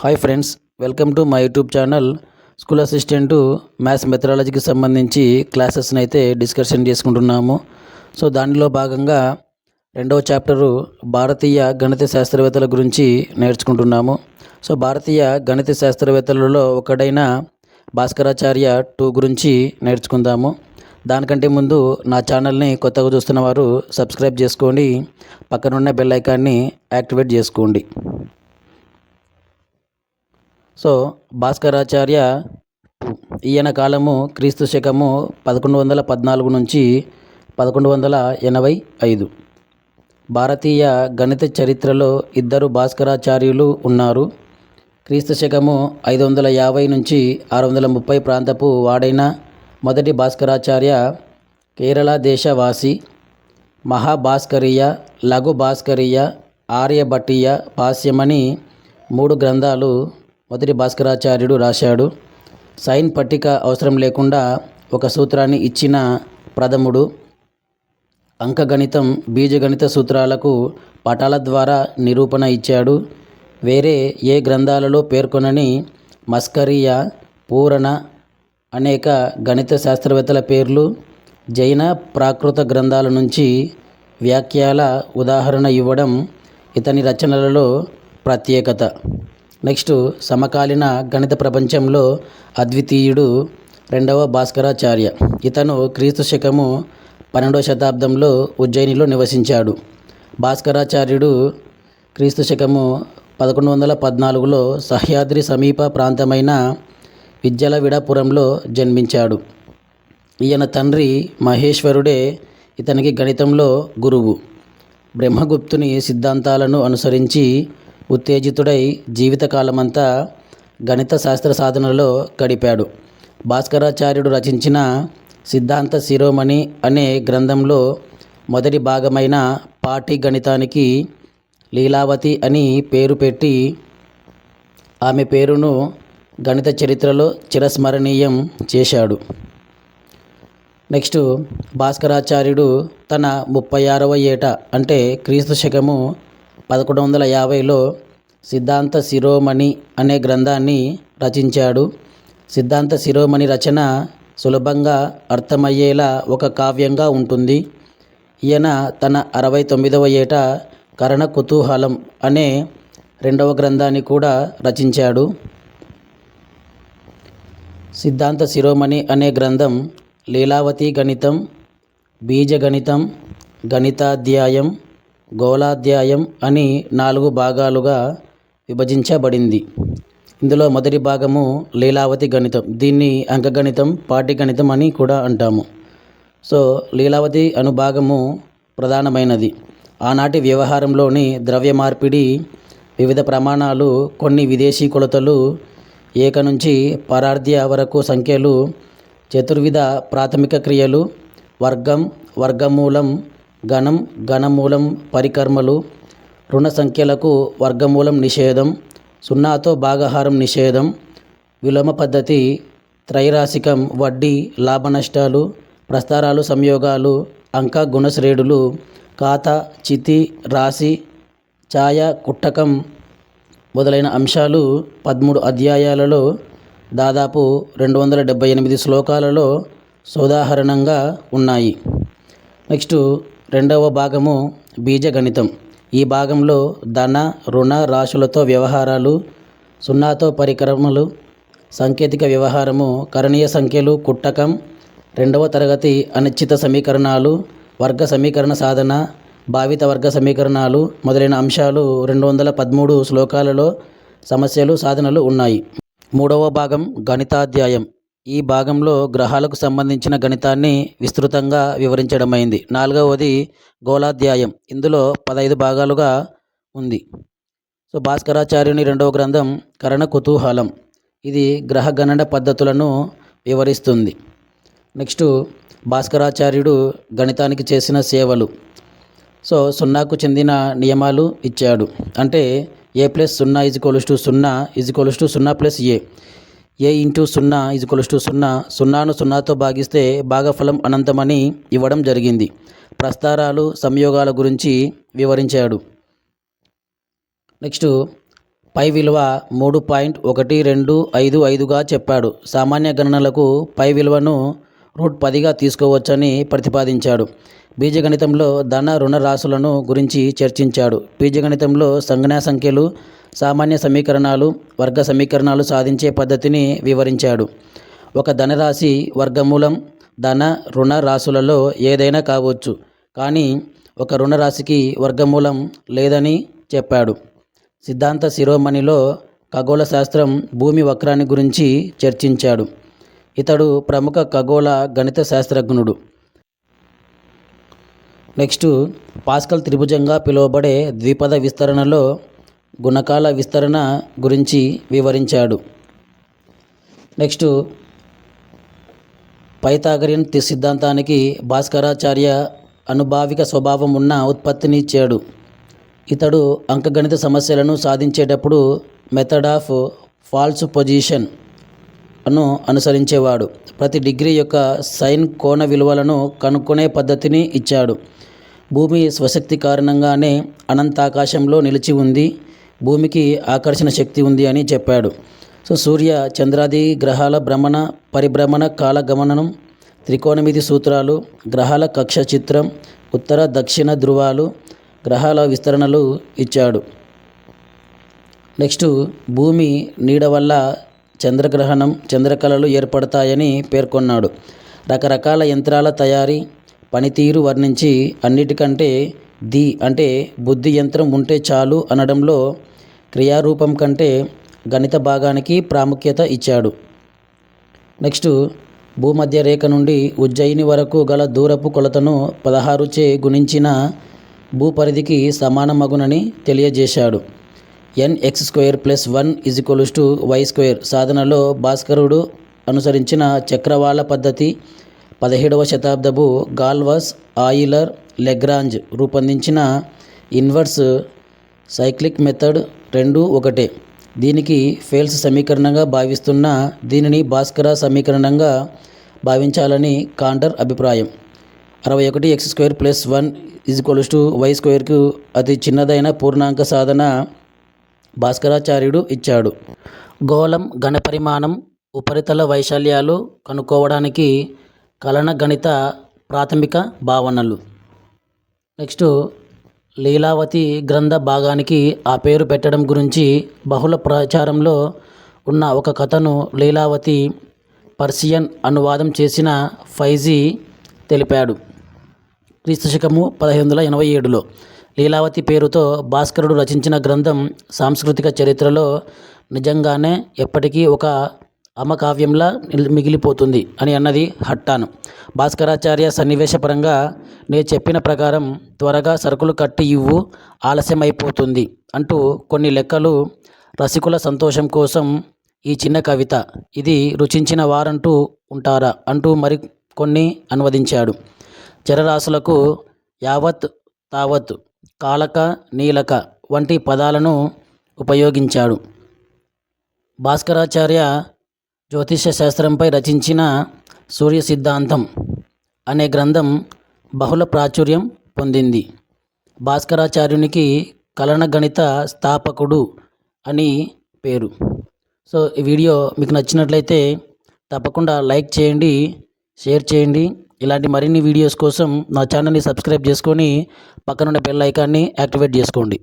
Hi friends welcome to my YouTube channel. School assistant maths మెథడాలజీకి సంబంధించి క్లాసెస్ని అయితే discussion చేసుకుంటున్నాము. సో దానిలో భాగంగా రెండవ చాప్టరు భారతీయ గణిత శాస్త్రవేత్తల గురించి నేర్చుకుంటున్నాము. సో భారతీయ గణిత శాస్త్రవేత్తలలో ఒకడైన భాస్కరాచార్య టూ గురించి నేర్చుకుందాము. దానికంటే ముందు నా ఛానల్ని కొత్తగా చూస్తున్న వారు సబ్స్క్రైబ్ చేసుకోండి. పక్కనున్న బెల్ ఐకాన్ని యాక్టివేట్ చేసుకోండి. సో భాస్కరాచార్య ఈయన కాలము క్రీస్తు శకము పదకొండు వందల పద్నాలుగు నుంచి పదకొండు వందల ఎనభై ఐదు. భారతీయ గణిత చరిత్రలో ఇద్దరు భాస్కరాచార్యులు ఉన్నారు. క్రీస్తు శకము ఐదు వందల యాభై నుంచి ఆరు వందల ముప్పై ప్రాంతపు వాడైన మొదటి భాస్కరాచార్య కేరళ దేశవాసి మహాభాస్కరీయ లఘు భాస్కరీయ ఆర్యభట్టీయ భాష్యమని మూడు గ్రంథాలు మొదటి భాస్కరాచార్యుడు రాశాడు సైన్ పట్టిక అవసరం లేకుండా ఒక సూత్రాన్ని ఇచ్చిన ప్రథముడు అంకగణితం బీజగణిత సూత్రాలకు పటాల ద్వారా నిరూపణ ఇచ్చాడు. వేరే ఏ గ్రంథాలలో పేర్కొనని మస్కరీయ పూరణ అనేక గణిత శాస్త్రవేత్తల పేర్లు జైన ప్రాకృత గ్రంథాల నుంచి వ్యాఖ్యాల ఉదాహరణ ఇవ్వడం ఇతని రచనలలో ప్రత్యేకత. నెక్స్ట్ సమకాలీన గణిత ప్రపంచంలో అద్వితీయుడు రెండవ భాస్కరాచార్య. ఇతను క్రీస్తు శకము పన్నెండవ శతాబ్దంలో ఉజ్జయినిలో నివసించాడు. భాస్కరాచార్యుడు క్రీస్తు శకము పదకొండు వందల పద్నాలుగులో సహ్యాద్రి సమీప ప్రాంతమైన విద్యలవిడాపురంలో జన్మించాడు. ఈయన తండ్రి మహేశ్వరుడే ఇతనికి గణితంలో గురువు. బ్రహ్మగుప్తుని సిద్ధాంతాలను అనుసరించి ఉత్తేజితుడై జీవితకాలమంతా గణిత శాస్త్ర సాధనలో గడిపాడు. భాస్కరాచార్యుడు రచించిన సిద్ధాంత శిరోమణి అనే గ్రంథంలో మొదటి భాగమైన పాఠి గణితానికి లీలావతి అని పేరు పెట్టి ఆమె పేరును గణిత చరిత్రలో చిరస్మరణీయం చేశాడు. నెక్స్ట్ భాస్కరాచార్యుడు తన ముప్పై ఆరవ ఏట అంటే క్రీస్తు శకము పదకొండు వందల యాభైలో సిద్ధాంత శిరోమణి అనే గ్రంథాన్ని రచించాడు. సిద్ధాంత శిరోమణి రచన సులభంగా అర్థమయ్యేలా ఒక కావ్యంగా ఉంటుంది. ఈయన తన అరవై తొమ్మిదవ ఏట కరణ కుతూహలం అనే రెండవ గ్రంథాన్ని కూడా రచించాడు. సిద్ధాంత శిరోమణి అనే గ్రంథం లీలావతి గణితం బీజగణితం గణితాధ్యాయం గోళాధ్యాయం అని నాలుగు భాగాలుగా విభజించబడింది. ఇందులో మొదటి భాగము లీలావతి గణితం. దీన్ని అంకగణితం పాఠ్యగణితం అని కూడా అంటాము. సో లీలావతి అనుభాగము ప్రధానమైనది. ఆనాటి వ్యవహారంలోని ద్రవ్య మార్పిడి వివిధ ప్రమాణాలు కొన్ని విదేశీ కొలతలు ఏక నుంచి పరార్థ్య వరకు సంఖ్యలు చతుర్విధ ప్రాథమిక క్రియలు వర్గం వర్గమూలం గణం గణమూలం పరికర్మలు రుణ సంఖ్యలకు వర్గమూలం నిషేధం సున్నాతో భాగహారం నిషేధం విలోమ పద్ధతి త్రైరాసికం వడ్డీ లాభనష్టాలు ప్రస్తారాలు సంయోగాలు అంక గుణశ్రేణులు ఖాతా చితి రాశి ఛాయ కుట్టకం మొదలైన అంశాలు పదమూడు అధ్యాయాలలో దాదాపు రెండు వందల డెబ్బై ఎనిమిది శ్లోకాలలో సోదాహరణంగా ఉన్నాయి. నెక్స్ట్ రెండవ భాగము బీజగణితం. ఈ భాగంలో ధన రుణ రాశులతో వ్యవహారాలు సున్నాతో పరికరములు సాంకేతిక వ్యవహారము కరణీయ సంఖ్యలు కుట్టకం రెండవ తరగతి అనిశ్చిత సమీకరణాలు వర్గ సమీకరణ సాధన భావిత వర్గ సమీకరణాలు మొదలైన అంశాలు రెండు వందల పదమూడు శ్లోకాలలో సమస్యలు సాధనలు ఉన్నాయి. మూడవ భాగం గణితాధ్యాయం. ఈ భాగంలో గ్రహాలకు సంబంధించిన గణితాన్ని విస్తృతంగా వివరించడమైంది. నాలుగవది గోళాధ్యాయం. ఇందులో పదహైదు భాగాలుగా ఉంది. సో భాస్కరాచార్యుని రెండవ గ్రంథం కరణ కుతూహలం. ఇది గ్రహ గణన పద్ధతులను వివరిస్తుంది. నెక్స్ట్ భాస్కరాచార్యుడు గణితానికి చేసిన సేవలు. సో సున్నాకు చెందిన నియమాలు ఇచ్చాడు. అంటే ఏ ప్లస్ సున్నా ఈజ్ ఈక్వల్స్ టు సున్నా ఈజ్ ఈక్వల్స్ టు సున్నా ప్లస్ ఏ. ఏ ఇంటూ సున్నా ఇది ఈక్వల్స్ సున్నా. సున్నాను సున్నాతో భాగిస్తే భాగఫలం అనంతమని ఇవ్వడం జరిగింది. ప్రస్తారాలు సంయోగాల గురించి వివరించాడు. నెక్స్ట్ పై విలువ మూడు పాయింట్ ఒకటి రెండు ఐదు ఐదుగా చెప్పాడు. సామాన్య గణనలకు పై విలువను రూట్ పదిగా తీసుకోవచ్చని ప్రతిపాదించాడు. బీజగణితంలో ధన రుణ రాశులను గురించి చర్చించాడు. బీజగణితంలో సంజ్ఞా సంఖ్యలు సామాన్య సమీకరణాలు వర్గ సమీకరణాలు సాధించే పద్ధతిని వివరించాడు. ఒక ధనరాశి వర్గమూలం ధన రుణ రాశులలో ఏదైనా కావచ్చు. కానీ ఒక రుణరాశికి వర్గమూలం లేదని చెప్పాడు. సిద్ధాంత శిరోమణిలో ఖగోళ శాస్త్రం భూమి వక్రాన్ని గురించి చర్చించాడు. ఇతడు ప్రముఖ ఖగోళ గణిత శాస్త్రజ్ఞుడు. నెక్స్ట్ పాస్కల్ త్రిభుజంగా పిలువబడే ద్విపద విస్తరణలో గుణకాల విస్తరణ గురించి వివరించాడు. నెక్స్ట్ పైతాగరియన్ సిద్ధాంతానికి భాస్కరాచార్య అనుభావిక స్వభావం ఉన్న ఉత్పత్తిని ఇచ్చాడు. ఇతడు అంకగణిత సమస్యలను సాధించేటప్పుడు మెథడ్ ఆఫ్ ఫాల్స్ పొజిషన్ అను అనుసరించేవాడు. ప్రతి డిగ్రీ యొక్క సైన్ కోణ విలువలను కనుక్కునే పద్ధతిని ఇచ్చాడు. భూమి స్వశక్తి కారణంగానే అనంతాకాశంలో నిలిచి ఉంది. భూమికి ఆకర్షణ శక్తి ఉంది అని చెప్పాడు. సో సూర్య చంద్రాది గ్రహాల భ్రమణ పరిభ్రమణ కాలగమనం త్రికోణమితి సూత్రాలు గ్రహాల కక్ష చిత్రం ఉత్తర దక్షిణ ధృవాలు గ్రహాల విస్తరణలు ఇచ్చాడు. నెక్స్ట్ భూమి నీడ వల్ల చంద్రగ్రహణం చంద్రకళలు ఏర్పడతాయని పేర్కొన్నాడు. రకరకాల యంత్రాల తయారీ పనితీరు వర్ణించి అన్నిటికంటే ది అంటే బుద్ధి యంత్రం ఉంటే చాలు అనడంలో క్రియారూపం కంటే గణిత భాగానికి ప్రాముఖ్యత ఇచ్చాడు. నెక్స్ట్ భూమధ్య రేఖ నుండి ఉజ్జయిని వరకు గల దూరపు కొలతను పదహారు చే గుణించిన భూపరిధికి సమానమగునని తెలియజేశాడు. N X square plus one is equals to Y square సాధనలో భాస్కరుడు అనుసరించిన చక్రవాళ పద్ధతి పదిహేడవ శతాబ్దపు గాల్వాస్ ఆయిలర్ లెగ్రాంజ్ రూపొందించిన ఇన్వర్స్ సైక్లిక్ మెథడ్ రెండు ఒకటే. దీనికి ఫేల్స్ సమీకరణంగా భావిస్తున్న దీనిని భాస్కర సమీకరణంగా భావించాలని కాంటర్ అభిప్రాయం. అరవై ఒకటి X square plus one is equals to Y స్క్వేర్కు అతి చిన్నదైన పూర్ణాంక సాధన భాస్కరాచార్యుడు ఇచ్చాడు. గోళం ఘనపరిమాణం ఉపరితల వైశాల్యాలు కనుక్కోవడానికి కలన గణిత ప్రాథమిక భావనలు. నెక్స్ట్ లీలావతి గ్రంథ భాగానికి ఆ పేరు పెట్టడం గురించి బహుళ ప్రచారంలో ఉన్న ఒక కథను లీలావతి పర్షియన్ అనువాదం చేసిన ఫైజీ తెలిపాడు. క్రీస్తు శకము పదహైదు వందల ఎనభై ఏడులో లీలావతి పేరుతో భాస్కరుడు రచించిన గ్రంథం సాంస్కృతిక చరిత్రలో నిజంగానే ఎప్పటికీ ఒక అమకావ్యంలా మిగిలిపోతుంది అని అన్నది హట్టాను. భాస్కరాచార్య సన్నివేశపరంగా నేను చెప్పిన ప్రకారం త్వరగా సరుకులు కట్టి ఇవ్వు ఆలస్యం అయిపోతుంది అంటూ కొన్ని లెక్కలు రసికుల సంతోషం కోసం ఈ చిన్న కవిత. ఇది రుచించిన వారంటూ ఉంటారా అంటూ మరి కొన్ని అనువదించాడు. చరరాశులకు యావత్ తావత్ కాలక నీలక వంటి పదాలను ఉపయోగించాడు. భాస్కరాచార్య జ్యోతిష శాస్త్రంపై రచించిన సూర్య సిద్ధాంతం అనే గ్రంథం బహుళ ప్రాచుర్యం పొందింది. భాస్కరాచార్యునికి కలన గణిత స్థాపకుడు అని పేరు. సో ఈ వీడియో మీకు నచ్చినట్లయితే తప్పకుండా లైక్ చేయండి షేర్ చేయండి. ఇలాంటి మరిన్ని వీడియోస్ కోసం నా ఛానల్ని సబ్స్క్రైబ్ చేసుకొని పక్కనున్న బెల్ ఐకాన్ని యాక్టివేట్ చేసుకోండి.